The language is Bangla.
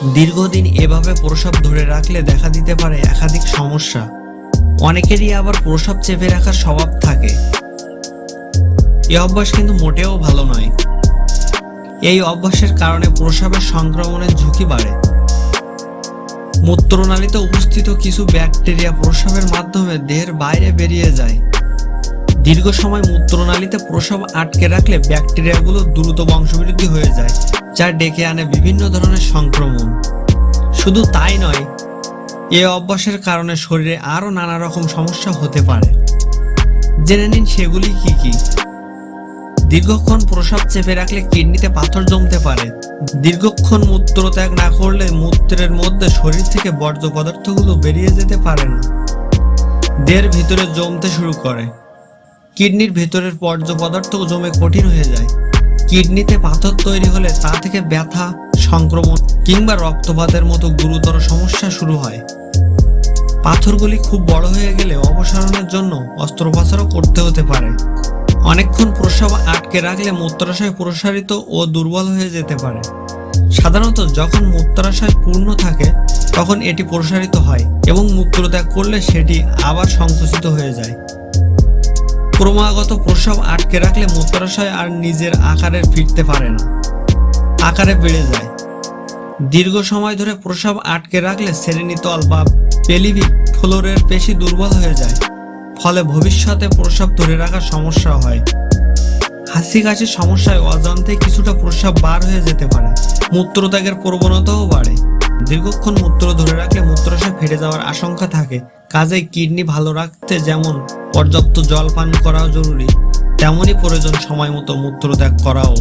দীর্ঘদিন এভাবে প্রসব ধরে রাখলে দেখা দিতে পারে একাধিক সমস্যা। অনেকেরই আবার প্রসব চেপে রাখার স্বভাব থাকে। এই অভ্যাস কিন্তু মোটেও ভালো নয়। এই অভ্যাসের কারণে প্রসবের সংক্রমণের ঝুঁকি বাড়ে। মূত্রনালীতে উপস্থিত কিছু ব্যাকটেরিয়া প্রসবের মাধ্যমে দেহের বাইরে বেরিয়ে যায়। দীর্ঘ সময় মূত্রনালীতে প্রসব আটকে রাখলে ব্যাকটেরিয়াগুলো দ্রুত বংশবৃদ্ধি হয়ে যায়। যা ডেকে আনে বিভিন্ন ধরনের সংক্রমণ। শুধু তাই নয়, এ অভ্যাসের কারণে শরীরে আরও নানা রকম সমস্যা হতে পারে। জেনে নিন সেগুলি কি কি। দীর্ঘক্ষণ প্রসাব চেপে রাখলে কিডনিতে পাথর জমতে পারে। দীর্ঘক্ষণ মূত্র ত্যাগ না করলে মূত্রের মধ্যে শরীর থেকে বর্জ্য পদার্থগুলো বেরিয়ে যেতে পারে না। দেহের ভিতরে জমতে শুরু করে। কিডনির ভেতরের বর্জ্য পদার্থ জমে কঠিন হয়ে যায়। কিডনিতে পাথর তৈরি হলে তা থেকে ব্যথা, সংক্রমণ কিংবা রক্তপাতের মতো গুরুতর সমস্যা শুরু হয়। পাথরগুলি খুব বড় হয়ে গেলে অপসারণের জন্য অস্ত্রোপচারও করতে হতে পারে। অনেকক্ষণ প্রস্রাব আটকে রাখলে মূত্রাশয় প্রসারিত ও দুর্বল হয়ে যেতে পারে। সাধারণত যখন মূত্রাশয় পূর্ণ থাকে, তখন এটি প্রসারিত হয় এবং মূত্রত্যাগ করলে সেটি আবার সংকুচিত হয়ে যায়। ক্রমাগত প্রস্রাব আটকে রাখলে মূত্রাশয় আর নিজের আকারে ফিরতে পারে না। আকারে বেড়ে যায়। দীর্ঘ সময় ধরে প্রস্রাব আটকে রাখলে সেরেনিতল বা পেলিভিক ফ্লোরের পেশি দুর্বল হয়ে যায়। ফলে ভবিষ্যতে প্রস্রাব ধরে রাখার সমস্যা হয়। হাসি কাশির সমস্যায় অজান্তে কিছুটা প্রস্রাব বার হয়ে যেতে পারে। মূত্রত্যাগের প্রবণতাও বাড়ে। দীর্ঘক্ষণ মূত্র ধরে রাখলে মূত্রাশয় ফেটে যাওয়ার আশঙ্কা থাকে। কাজেই কিডনি ভালো রাখতে যেমন পর্যাপ্ত জল পান করাও জরুরি। তেমনই প্রয়োজন সময় মতো মূত্র ত্যাগ করাও।